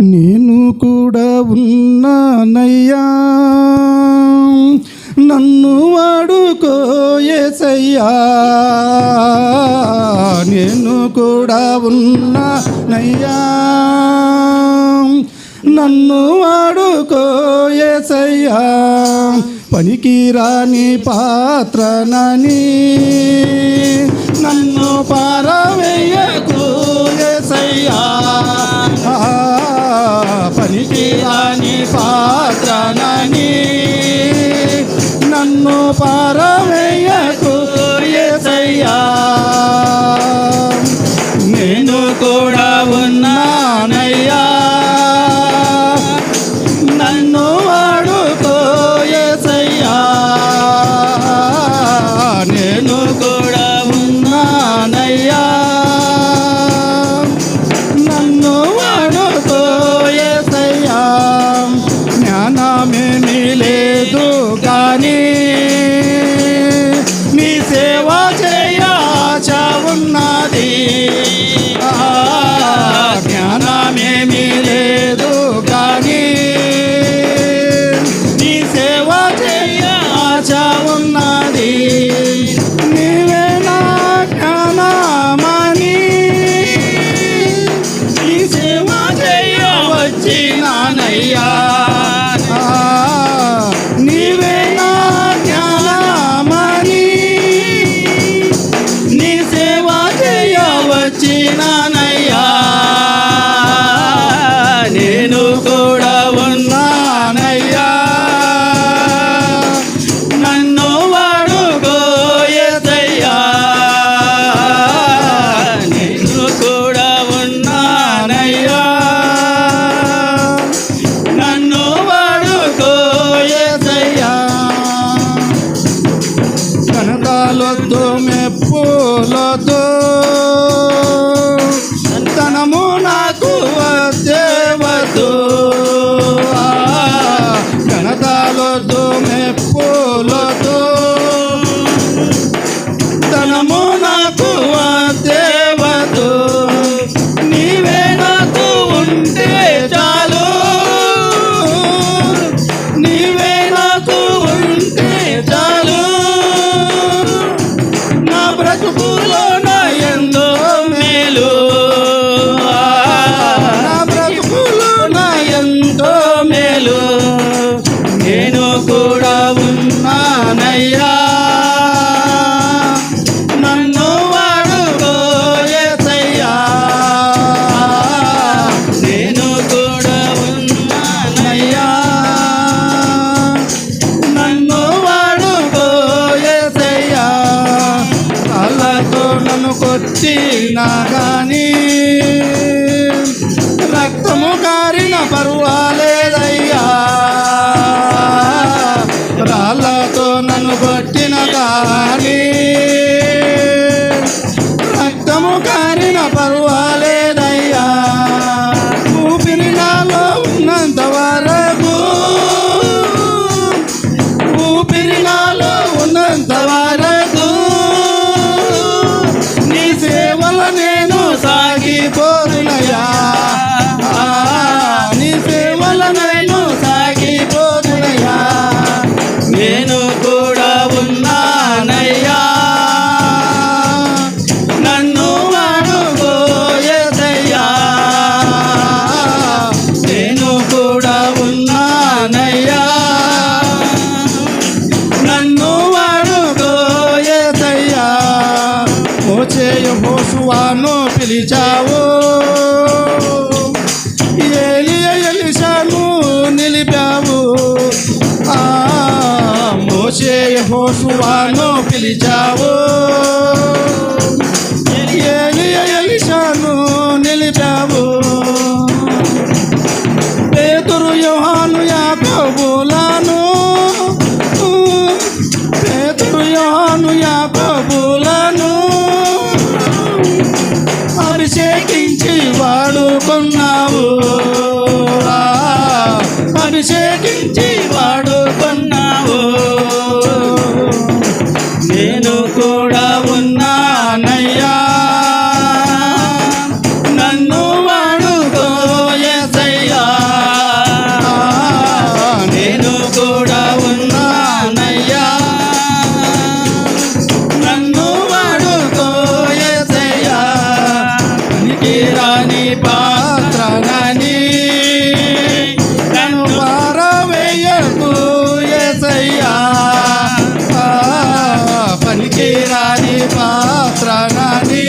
నేను కూడా ఉన్నానయ్యా. నన్ను వాడుకోయేసయ్యా నేను కూడా ఉన్నానయ్యా. నన్ను వాడుకోయేసయ్యా పనికి రాని పాత్రనని నన్ను పారవేయకు ఏసయ్యా. పనికిరాని పాత్రనని నన్ను పార ஐயா फूल तुम फूल तुम పరువాలేదయ్యా. రాళ్ళతో నన్ను కొట్టిన కానీ రక్తము కారిన పరువాలేదయ్యా. ఊపిరి నాలో ఉన్నంత వరకు. ఊపిరి నాలో ఉన్నంత వరకు. నీ సేవల నేను సాగిపోతున్నయా ఎలిషాను పిలిచావు ఏలి ఎలిషాను నిలిపావు పేతురు యోహాను యాకబులాను పేతురు యోహాను యాకబు దాని పాత్రనని